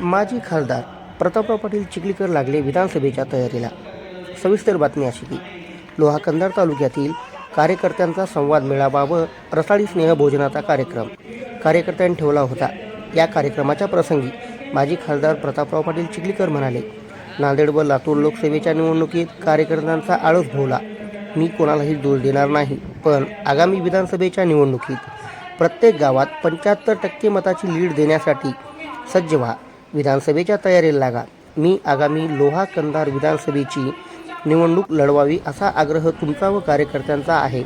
माजी खासदार प्रतापराव पाटील चिखलीकर लागले विधानसभेच्या तयारीला. सविस्तर बातमी अशी की लोहाकंदार तालुक्यातील कार्यकर्त्यांचा संवाद मेळावा व रसाळी स्नेहभोजनाचा कार्यक्रम कार्यकर्त्यांनी ठेवला होता. या कार्यक्रमाच्या प्रसंगी माजी खासदार प्रतापराव पाटील चिखलीकर म्हणाले नांदेड व लातूर लोकसभेच्या निवडणुकीत कार्यकर्त्यांचा आळस भोवला. मी कोणालाही दोष देणार नाही पण आगामी विधानसभेच्या निवडणुकीत प्रत्येक गावात पंच्याहत्तर टक्के मताची लीड देण्यासाठी सज्ज व्हा. विधानसभेच्या तयारीला लागा. मी आगामी लोहा कंधार विधानसभेची निवडणूक लढवावी असा आग्रह तुमचा व कार्यकर्त्यांचा आहे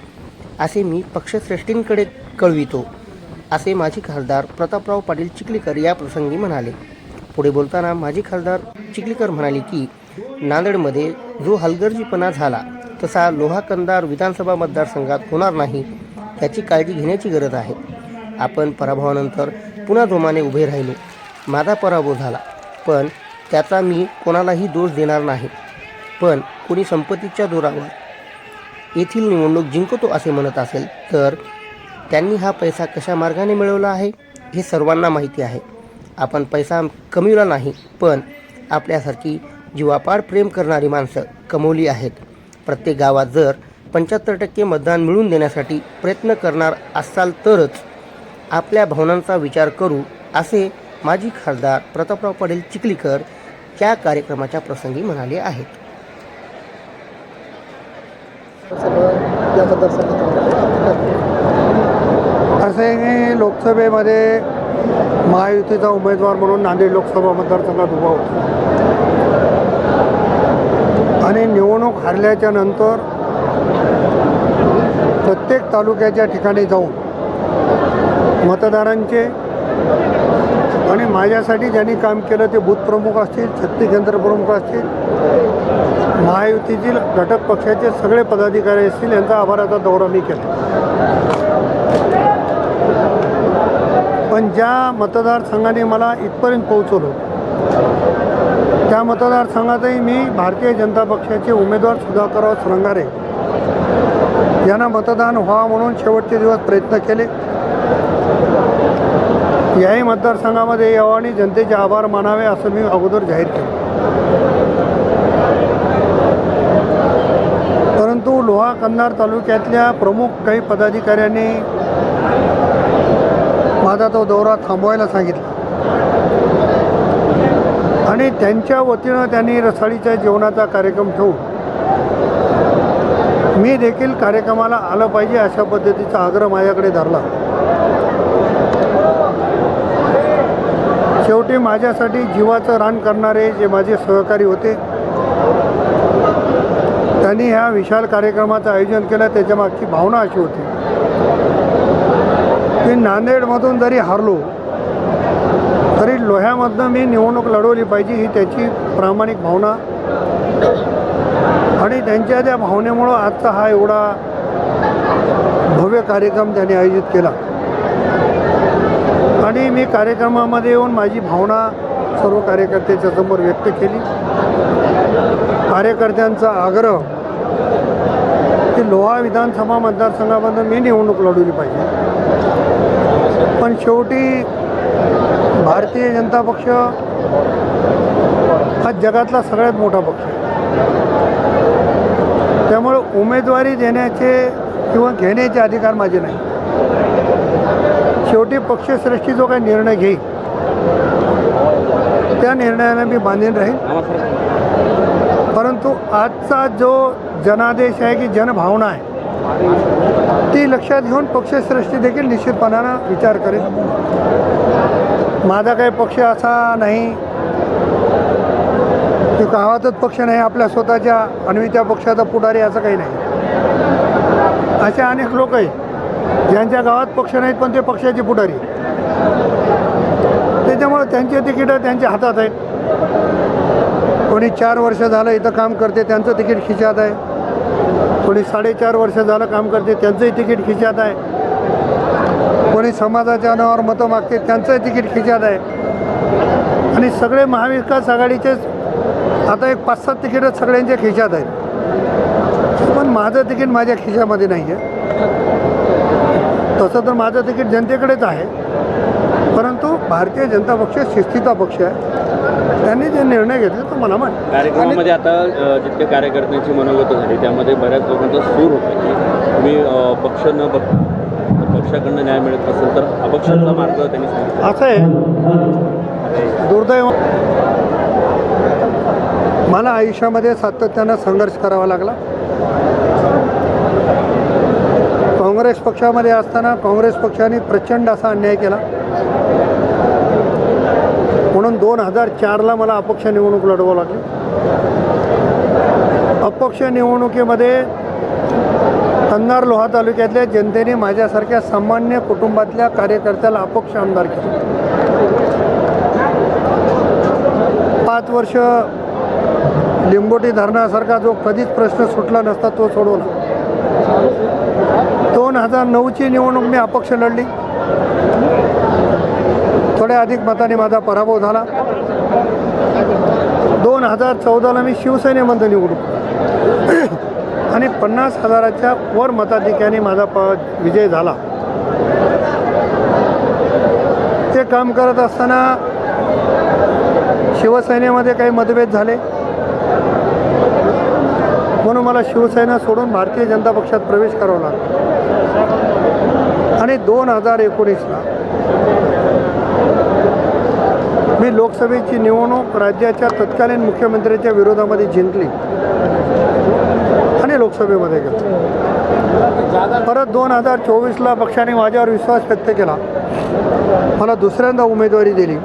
असे मी पक्षश्रेष्ठींकडे कळवितो असे माजी खासदार प्रतापराव पाटील चिखलीकर या प्रसंगी म्हणाले. पुढे बोलताना माजी खासदार चिखलीकर म्हणाले की नांदेडमध्ये जो हलगर्जीपणा झाला तसा लोहा कंधार विधानसभा मतदारसंघात होणार नाही याची काळजी घेण्याची गरज आहे. आपण पराभवानंतर पुन्हा जोमाने उभे राहिलो. माझा पराभव झाला. पण त्याचा मी कोणालाही दोष देणार नाही. पण कोणी संपत्तीच्या जोरावर येथील निवडणूक जिंकतो असे म्हणत असेल तर त्यांनी हा पैसा कशा मार्गाने मिळवला आहे हे सर्वांना माहिती आहे. आपण पैसा कमविला नाही पण आपल्यासारखी जीवापाड प्रेम करणारी माणसं कमवली आहेत. प्रत्येक गावात जर पंच्याहत्तर टक्के मतदान मिळवून देण्यासाठी प्रयत्न करणार असाल तरच आपल्या भावनांचा विचार करू असे माजी खासदार प्रतापराव पाटील चिखलीकर या कार्यक्रमाच्या प्रसंगी म्हणाले आहेत. या हे लोकसभेमध्ये महायुतीचा उमेदवार म्हणून नांदेड लोकसभा मतदारसंघात उभा होता. आणि निवडणूक हारल्याच्या नंतर प्रत्येक तालुक्याच्या ठिकाणी जाऊन मतदारांचे आणि माझ्यासाठी ज्यांनी काम केलं ते बूथप्रमुख असतील शक्ती केंद्र प्रमुख असतील महायुतीतील घटक पक्षाचे सगळे पदाधिकारी असतील यांचा आभाराचा दौरा मी केला. पण ज्या मतदारसंघाने मला इथपर्यंत पोहोचवलं त्या मतदारसंघातही मी भारतीय जनता पक्षाचे उमेदवार सुधाकरराव श्रंगारे यांना मतदान व्हावं म्हणून शेवटचे दिवस प्रयत्न केले. याही मतदारसंघामध्ये यावं आणि जनतेचे आभार मानावे असं मी अगोदर जाहीर केलं. परंतु लोहा कंधार तालुक्यातल्या प्रमुख काही पदाधिकाऱ्यांनी माझा तो दौरा थांबवायला सांगितला. आणि त्यांच्या वतीनं त्यांनी रसाळीच्या जेवणाचा कार्यक्रम ठेवून मी देखील कार्यक्रमाला आलं पाहिजे अशा पद्धतीचा आग्रह माझ्याकडे धरला. शेवटी माझ्यासाठी जीवाचं रान करणारे जे माझे सहकारी होते त्यांनी ह्या विशाल कार्यक्रमाचं आयोजन केलं त्याच्यामागची भावना अशी होती की नांदेडमधून जरी हारलो तरी लोह्यामधनं मी निवडणूक लढवली पाहिजे ही त्याची प्रामाणिक भावना आणि त्यांच्या त्या भावनेमुळं आजचा हा एवढा भव्य कार्यक्रम त्यांनी आयोजित केला. आणि मी कार्यक्रमामध्ये येऊन माझी भावना सर्व कार्यकर्त्याच्या समोर व्यक्त केली. कार्यकर्त्यांचा आग्रह की लोहा विधानसभा मतदारसंघामधून मी निवडणूक लढवली पाहिजे. पण शेवटी भारतीय जनता पक्ष हा जगातला सगळ्यात मोठा पक्ष आहे. त्यामुळे उमेदवारी देण्याचे किंवा घेण्याचे अधिकार माझे नाही शेवटी पक्षश्रेष्ठी जो काही निर्णय घेईल त्या निर्णयाला मी बांधीन राहील परंतु आजचा जो जनादेश आहे की जनभावना आहे ती लक्षात घेऊन पक्षश्रेष्ठी देखील निश्चितपणानं विचार करेल. माझा काही पक्ष असा नाही की गावातच पक्ष नाही आपल्या स्वतःच्या अन्वित्या पक्षाचा पुढारी असं काही नाही. असे अनेक लोक आहेत. ज्यांच्या गावात पक्ष नाहीत पण ते पक्षाचे पुढारी. त्याच्यामुळं त्यांचे तिकीटं त्यांच्या हातात आहेत. कोणी चार वर्ष झालं इथं काम करते त्यांचं तिकीट खिशात आहे. कोणी साडेचार वर्ष झालं काम करते त्यांचंही तिकीट खिशात आहे. कोणी समाजाच्या नावावर मतं मागते त्यांचंही तिकीट खिशात आहे. आणि सगळे महाविकास आघाडीचेच आता एक पाच सात तिकीटं सगळ्यांच्या खिशात आहेत. पण माझं तिकीट माझ्या खिशामध्ये नाही आहे तसं तर माझं तिकीट जनतेकडेच आहे. परंतु भारतीय जनता पक्ष शिस्तीचा पक्ष आहे. त्यांनी जे निर्णय घेतले तो मला मान्य कार्यक्रमामध्ये आता अ, जितक्या कार्यकर्त्यांची मनोगत झाली त्यामध्ये बऱ्याच लोकांचा सूर होता की तुम्ही पक्ष न बघता पक्षाकडनं न्याय मिळत असेल तर अपक्षाचा मार्ग त्यांनी सांगितला. असं आहे. दुर्दैव. मला आयुष्यामध्ये सातत्यानं संघर्ष करावा लागला. काँग्रेस पक्षामध्ये असताना काँग्रेस पक्षाने प्रचंड असा अन्याय केला. म्हणून दोन हजार चारला मला अपक्ष निवडणूक लढवावं लागली. अपक्ष निवडणुकीमध्ये कन्नार लोहा तालुक्यातल्या जनतेने माझ्यासारख्या सामान्य कुटुंबातल्या कार्यकर्त्याला अपक्ष आमदार केले. पाच वर्ष लिंबोटी धरणासारखा जो कधीच प्रश्न सुटला नसता तो सोडवला. हजार नऊची निवडणूक मी अपक्ष लढली. थोड्या अधिक मताने माझा पराभव झाला. दोन हजार चौदाला मी शिवसेनेमध्ये निवडून आणि पन्नास हजाराच्या वर मताधिक्याने माझा प विजय झाला. ते काम करत असताना शिवसेनेमध्ये काही मतभेद झाले. म्हणून मला शिवसेना सोडून भारतीय जनता पक्षात प्रवेश करावा लागला आणि दोन हजार एकोणीसला मी लोकसभेची निवडणूक राज्याच्या तत्कालीन मुख्यमंत्र्याच्या विरोधामध्ये जिंकली आणि लोकसभेमध्ये गेलो. परत दोन हजार चोवीसला पक्षाने माझ्यावर विश्वास व्यक्त केला. मला दुसऱ्यांदा उमेदवारी दिली.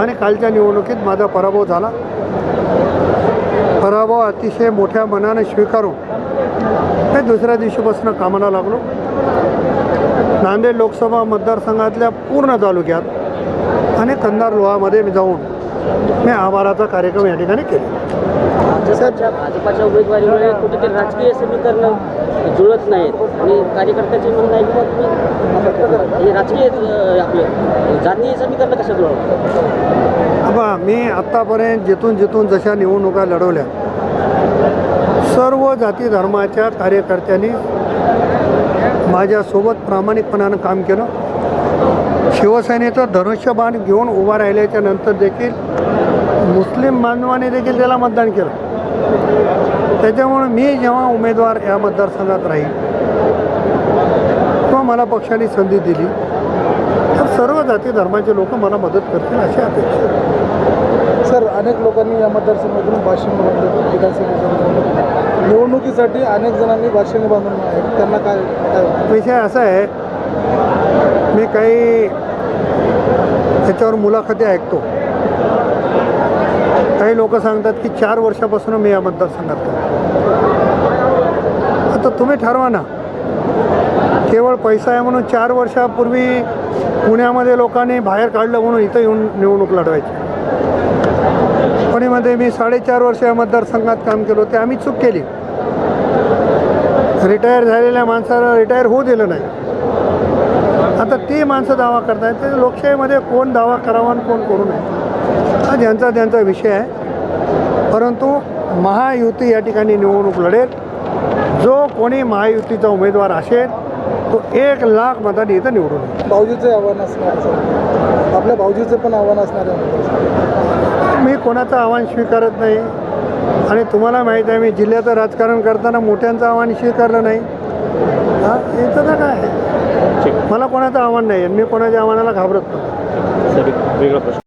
आणि कालच्या निवडणुकीत माझा पराभव झाला. पराभव अतिशय मोठ्या मनाने स्वीकारून मी दुसऱ्या दिवशीपासून कामाला लागलो. नांदेड लोकसभा मतदारसंघातल्या पूर्ण तालुक्यात आणि कंधार लोहामध्ये मी जाऊन मी आभाराचा कार्यक्रम या ठिकाणी केला. भाजपच्या उमेदवारीमुळे कुठेतरी राजकीय समीकरण जुळत नाहीत. आणि कार्यकर्त्याचे म्हणणं आहे तुम्ही राजकीय आपले जातीय समीकरण कसं जुळवलं बा मी आत्तापर्यंत जिथून जिथून जशा निवडणुका लढवल्या सर्व जाती धर्माच्या कार्यकर्त्यांनी माझ्यासोबत प्रामाणिकपणानं काम केलं. शिवसेनेचं धनुष्यबाण घेऊन उभा राहिल्याच्या नंतर देखील मुस्लिम बांधवाने देखील त्याला मतदान केलं. त्याच्यामुळे मी जेव्हा उमेदवार या मतदारसंघात राहील किंवा मला पक्षाने संधी दिली. तर सर्व जाती धर्माचे लोक मला मदत करतील अशी अपेक्षा अनेक लोकांनी या मतदारसंघातून भाषण बांधले विधानसभेच्या निवडणुकीसाठी अनेक जणांनी भाषण बांधून आहेत. त्यांना काय काय विषय असा आहे मी काही त्याच्यावर मुलाखती ऐकतो. काही लोक सांगतात की चार वर्षापासून मी या मतदारसंघात आहे. आता तुम्ही ठरवा ना. केवळ पैसा आहे म्हणून चार वर्षापूर्वी पुण्यामध्ये लोकांनी बाहेर काढलं म्हणून इथं येऊन निवडणूक लढवायची. पुणेमध्ये मी साडेचार वर्ष या मतदारसंघात काम केलं ते आम्ही चूक केली. रिटायर झालेल्या माणसाला रिटायर होऊ दिलं नाही. आता ती माणसं दावा करतायत ते लोकशाहीमध्ये कोण दावा करावा आणि कोण करू नये हा ज्यांचा त्यांचा विषय आहे. परंतु महायुती या ठिकाणी निवडणूक लढेल. जो कोणी महायुतीचा उमेदवार असेल तो एक लाख मतांनी इथं निवडून भाऊजीचं आव्हान असणार आपल्या भाऊजीचं पण आव्हान असणार मी कोणाचं आव्हान स्वीकारत नाही. आणि तुम्हाला माहीत आहे मी जिल्ह्याचं राजकारण करताना मोठ्यांचं आव्हान स्वीकारलं नाही. हा याचं तर काय? मला कोणाचं आव्हान नाही आहे मी कोणाच्या आव्हानाला घाबरत नाही. वेगळा प्रश्न.